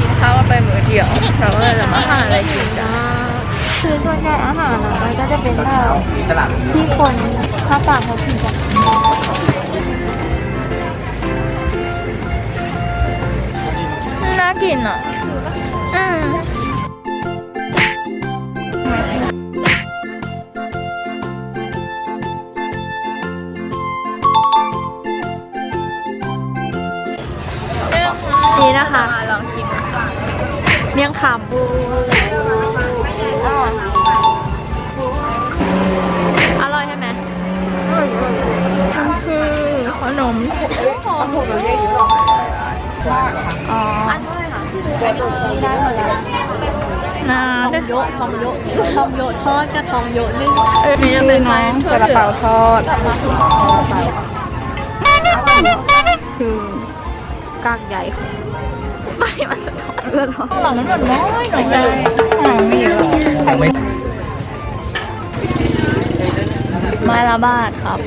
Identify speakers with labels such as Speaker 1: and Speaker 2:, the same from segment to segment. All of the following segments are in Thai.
Speaker 1: กิ
Speaker 2: นข้า
Speaker 1: วไปมื้อเดียวเราก็เลยจะมาหาอะไรกินกัน
Speaker 2: คือส่วนใหญ่อาหารอะมันก็จะเป็นแบบที่คนภาคต่างเขากินกัน
Speaker 1: น่ากินอะ คำ
Speaker 2: อร่อยใช่ไหม
Speaker 1: มันคือขนม
Speaker 2: อ๋ออันเท่าไหร่คะได้หมดแล้ว
Speaker 1: นา
Speaker 2: ทองโยะทองโยะทองโยะทอดกับทองโยะนึ่ง
Speaker 1: เออนี่จะเป็นไม้
Speaker 2: ซาลาเปาทอดคือกากใหญ่
Speaker 1: ไม่มันสะท้อน
Speaker 2: เลือด
Speaker 1: ข้างหลังมันแบบน้อยหน่อย
Speaker 2: ใช่หางมีอยู่
Speaker 3: ไม่
Speaker 1: ไม้ละบาทครับ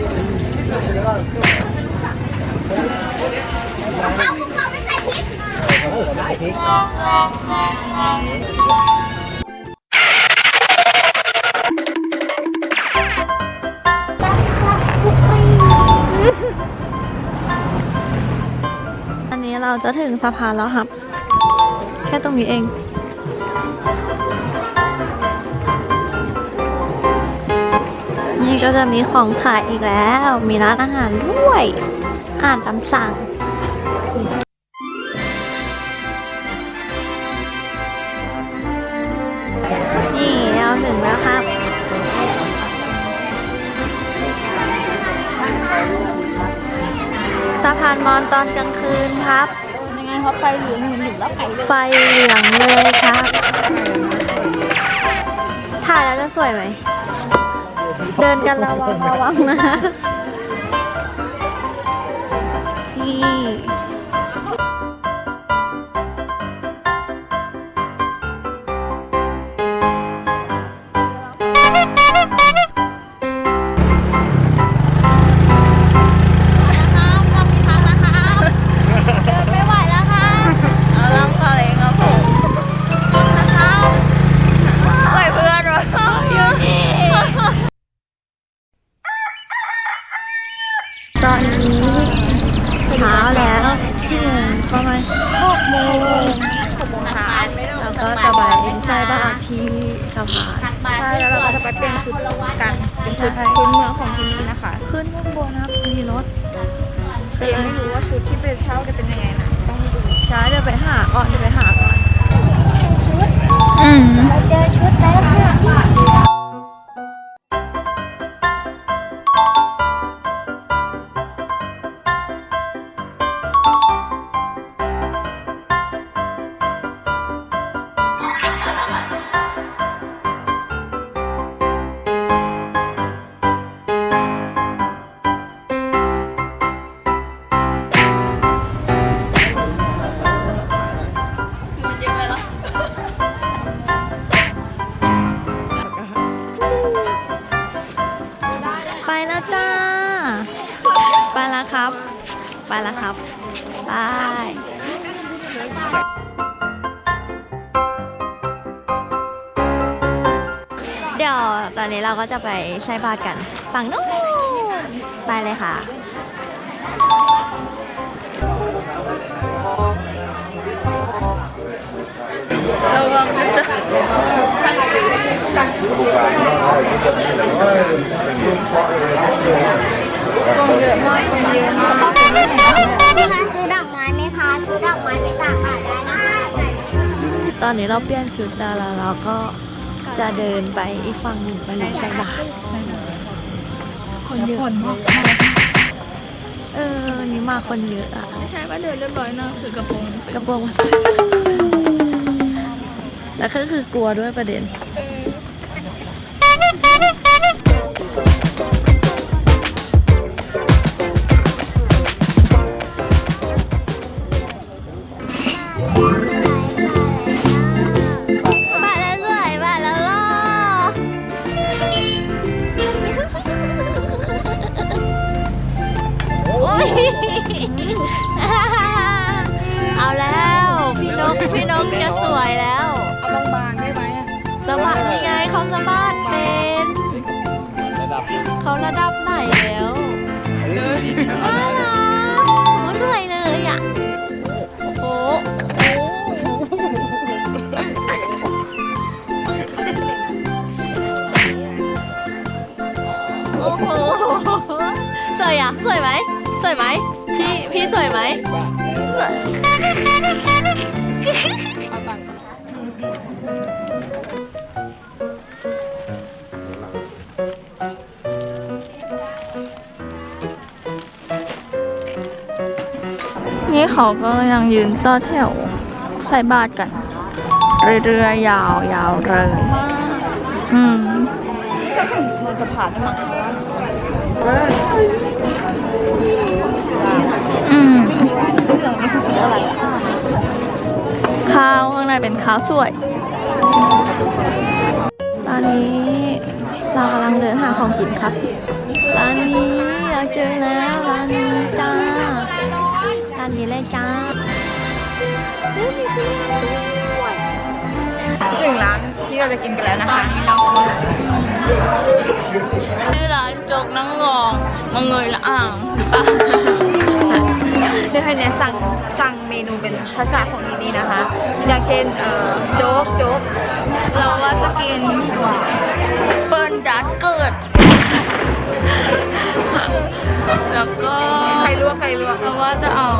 Speaker 2: อันนี้เราจะถึงสะพานแล้วครับ ค่ตรงนี้เอง นี่ก็จะมีของขายอีกแล้ว มีร้านอาหารด้วยอาหารตามสั่งนี่เราถึงแล้วครับสะพานมอนตอนกลางคืนครับ
Speaker 4: ยังไงเขาไฟเหลืองเหมือนหนึ่งแล้วไข่เลย
Speaker 2: ไฟเหลืองเลยครับถ่ายแล้วจะสวยไหม เดินกันระวังระวังนะนี่ ก็จะไป
Speaker 4: เปลี่ยนชุดกันเป็นชุดพื้นเมืองของที่นี่นะคะ
Speaker 2: ขึ้นข้างบนนะครับมีรถ
Speaker 4: แต่ยังไม่รู้ว่าชุดที่ไปเช่าจะเป็นยังไงนะต้องดู
Speaker 2: ใช้เดี๋ยวไปหาก่อนเดี๋ยวไปหาก่อน
Speaker 1: อืม
Speaker 4: แล้วค
Speaker 2: รับบายเดี๋ยวตอนนี้เราก็จะไปใส่บาตรกันฝั่งนู้นไปเลยค่ะ
Speaker 1: ระวังนะจ๊ะคนเยอะมากคนเยอะมาก
Speaker 4: พี่คะ ซื้อดอกไม้ไหมคะซื้อดอกไม้ไปตากบาตรได้นะคะ
Speaker 2: ตอนนี้เราเปลี่ยนชุดแล้วแล้วเราก็จะเดินไปอีกฝั่งหนึ่งไปหลุมใส่บาตรคนเยอะเออวันนี้มาคนเยอะอะ
Speaker 1: ไม่ใช่ว่าเดินเรียบร้อยนะคือกระโปรง
Speaker 2: กระโปรงมันแล้วก็คือกลัวด้วยประเด็นบาทแล้วสวยบาทแล้วล่อ เอาแล้ว พี่นกพี่นกจะสวยแล้ว
Speaker 1: เอาบางๆได้ไหม
Speaker 2: สะบัดยังไงเขาสะบัดเป็น
Speaker 3: ระดับ
Speaker 2: เขาระดับไหนแล้วน่ารักเหนื่อยเลยอะโอ้โหโอ้โหสวยอะสวยไหม สวยไหมพี่พี่สวยไหมสวย
Speaker 1: นี่เขาก็ยังยืนต่อแถวใส่บาตรกัน เรื่อยๆยาวยาวๆเลยอืม
Speaker 2: มันจะผ่านได้มั้ง
Speaker 1: อืม
Speaker 2: เหลืองนี่คือชุดอะไรอะ
Speaker 1: ข้าวข้างในเป็นข้าวสวย ตอนนี้เรากำลังเดินหาของกินครับ
Speaker 2: ร้านนี้เราเจอแล้วร้านนี้จ้า ร้านนี้เลยจ้า
Speaker 1: ถึงร้าน ที่เราจะกินกันแล้วนะคะนี่เราชื่อร้านโจกนังงองมังเงยละอ่างหรือเปล่า
Speaker 5: เดี๋ยวให้แนนสั่งสั่งเมนูเป็นภาษาของที่นี่นะคะ อย่างเช่นเอ่อโจ๊กโจ๊ก
Speaker 1: เราว่าจะกินเปิ้ลดัดเกิด แล้วก็
Speaker 5: ไข่ลวกไข่ลวก
Speaker 1: เราว่าจะเอา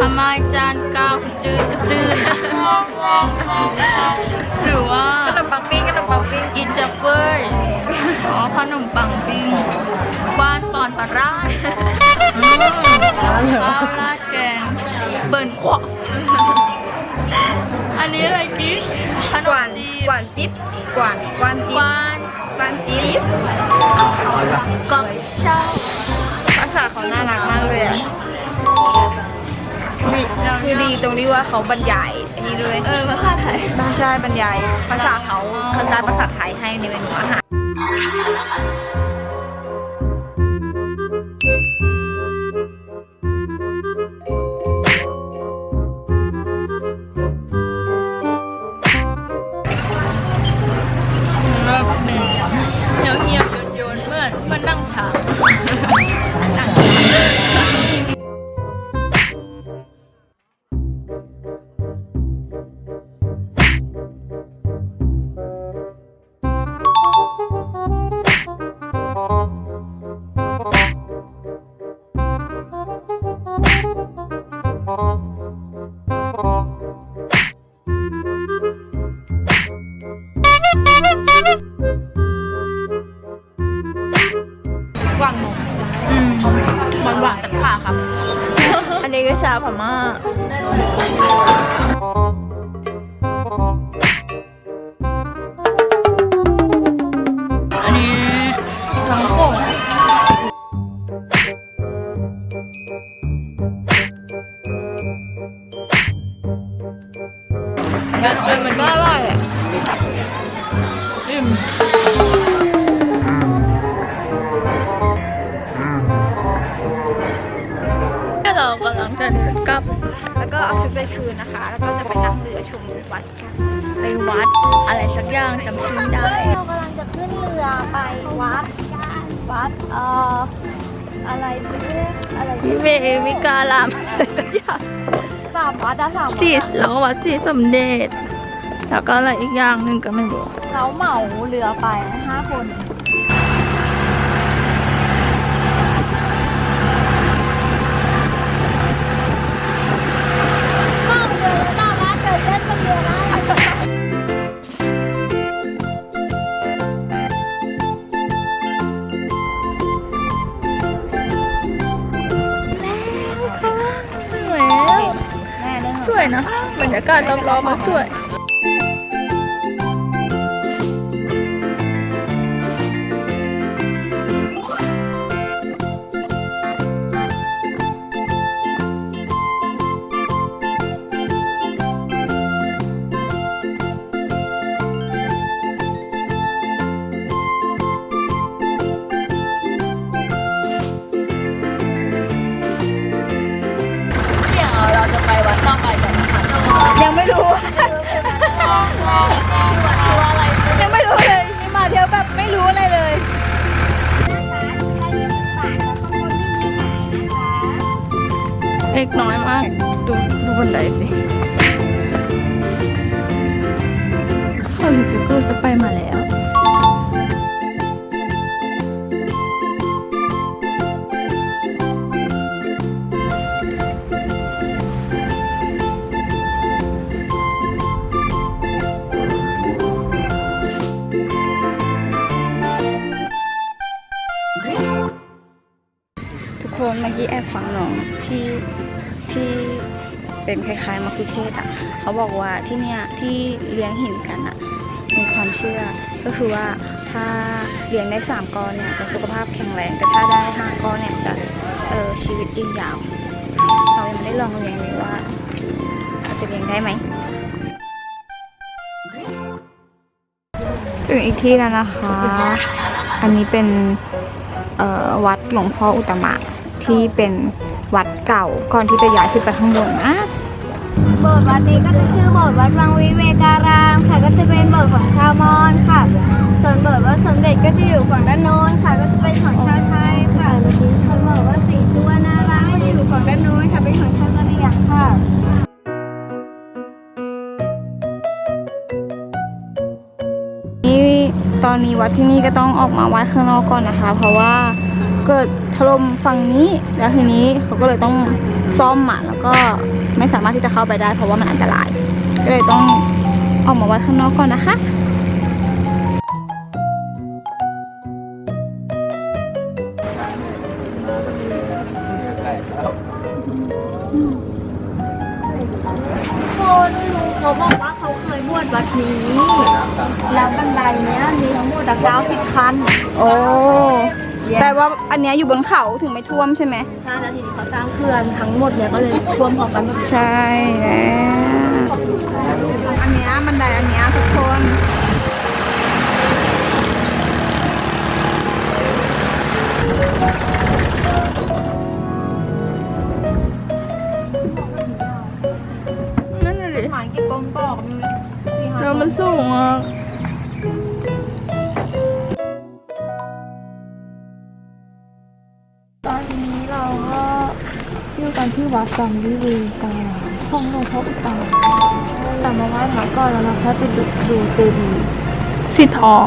Speaker 1: ทำไมจานกาวจืดกระจืดหรือว่า
Speaker 5: ขนมปังปิ้งขนมปังปิ้ง
Speaker 1: อิจับเฟ้ยอ๋อขนมปังปิ้งบ้านปอนปลาร้าอืมข้าวราดแกงเบิ่นขวบอันนี้อะไรกิ๊กขน
Speaker 5: ก
Speaker 1: ม
Speaker 5: วาน
Speaker 1: จี
Speaker 5: กวานจิ๊บกวานกวาน
Speaker 1: ก
Speaker 5: จิ๊บ
Speaker 1: วาน
Speaker 5: กวานจิ๊บ
Speaker 1: กอบเช่า
Speaker 5: ภาษาเขาน่ารักมากเลยอะนี่คือดีตรงที่ว่าเขาบรรยายอันนี้ด้วย
Speaker 1: เออภาษาไทย
Speaker 5: ภาษาบรรยาย ภาษาเขาคันตาภาษาไทยให้ในเมนูอาหาร
Speaker 1: อืมหวานหวานแต่ผ่าครับ อันนี้ก็ชาพม่า กลับ
Speaker 5: แล้วก็เอาชุดไปคืนนะคะ แล้วก็จะไปนั่งเรือชมวัดกัน
Speaker 1: ไปวัดอะไรสักอย่างจำชื่อไม่ได้
Speaker 2: เรากำลังจะขึ้นเรือไปวัดวัดเอ่ออะไรชื่ออะไร
Speaker 1: วิเววิการามอะไรสักอย่าง
Speaker 2: สามวัดอะสามวัด
Speaker 1: สี
Speaker 2: อะ
Speaker 1: แล้วก็วัดสีสมเด็จ แล้วก็อะไรอีกอย่างหนึ่งก็ไม่รู้
Speaker 2: เขาเหมาเรือไปห้าคน
Speaker 1: วยนะบรรยากาศรอบๆมันสวย เป็นคล้า
Speaker 2: ยๆมะคุเทศอะเขาบอกว่าที่เนี่ยที่เลี้ยงหินกันอะมีความเชื่อ ก็คือว่าถ้าเลี้ยงได้สามก้อนเนี่ยจะสุขภาพแข็งแรงแต่ถ้าได้ห้าก้อนเนี่ยจะเออชีวิตยืนยาวเรายังไม่ได้ลองเลี้ยงเลยว่าจะเลี้ยงได้ไหม
Speaker 5: ถึงอีกที่แล้วนะคะ อันนี้เป็นเออวัดหลวงพ่ออุตมะที่เป็นวัดเก่าก่อนที่จะย้ายขึ้นไปข้างบนนะ
Speaker 4: โบสถ์วัดนี้ก็จะชื่อโบสถ์วัดวังวิเวการามค่ะ ก็จะเป็นโบสถ์ของชาวมอญค่ะ ส่วนโบสถ์วัดสมเด็จก็จะอยู่ฝั่งด้านโน้นค่ะ ก็จะเป็นของชาวไทยค่ะส่วนโบสถ์วัดศรีสุวรรณารามก็จะอยู่ฝั่งด้านโน้นค่ะเป็นของชาวกะเหรี่ยงค่ะ
Speaker 5: นี่ตอนนี้วัดที่นี่ก็ต้องออกมาไหว้ข้างนอกก่อนนะคะ เพราะว่าเกิดถล่มฝั่งนี้แล้วทีนี้เขาก็เลยต้องซ่อมอะแล้วก็ ไม่สามารถที่จะเข้าไปได้ เพราะว่ามันอันตราย ก็เลยต้องออกมาไหว้ข้างนอกก่อนนะคะ
Speaker 2: คนเขาบอกว่าเขาเคยบวชวัดนี้ แล้วบันไดเนี้ยมีทั้งหมดเก้าสิบคัน
Speaker 5: โอ้ แปลว่าอันเนี้ยอยู่บนเขาถึงไม่ท่วมใช่ไหม
Speaker 2: ใช่แล้วทีนี้เขาสร้างเขื่อนทั้งหมดเนี่ยก็เลยท่วมพร้อมกันหมด
Speaker 5: ใช่แล้วอันเนี้ยบันไดอันเนี้ยทุกคน
Speaker 1: นั่น
Speaker 5: กั
Speaker 1: น
Speaker 2: วัดสังวิเวการามของหลวงพ่ออุตตมะแต่มาไหว้พระก่อนแล้วนะคะไปดูดูเจดีย์
Speaker 1: สีทอง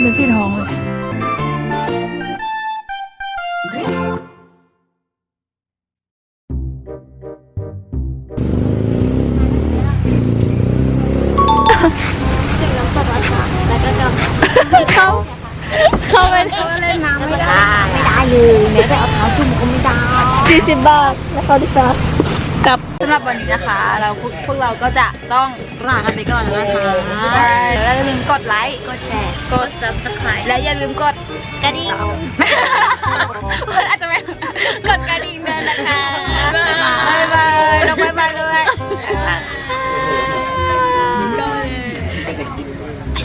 Speaker 1: เห็นเป็นสีทองเลยเข้าเข้าไป
Speaker 2: เขาเล่นน้ำไม่ได้ไม่ได้เลยแม้แต่เอาเท้าจุ่มก็ไม่ได้
Speaker 1: สี่สิบบาทแล้วเขาดีกว่ากลั
Speaker 2: บำหรับวันนี้นะคะ เราพวกพวกเราก็จะต้องลากันไปก่อนแล้วนะคะ
Speaker 5: ใช่แล้วอย่าลืมกดไลค์
Speaker 2: กดแชร์
Speaker 1: กด subscribe
Speaker 5: และอย่าลืมกด
Speaker 2: กระดิ่ง
Speaker 5: อาจจะไม่กดกระดิ่งด้วยนะคะบ๊ายบายน้องบ๊ายบายด้วย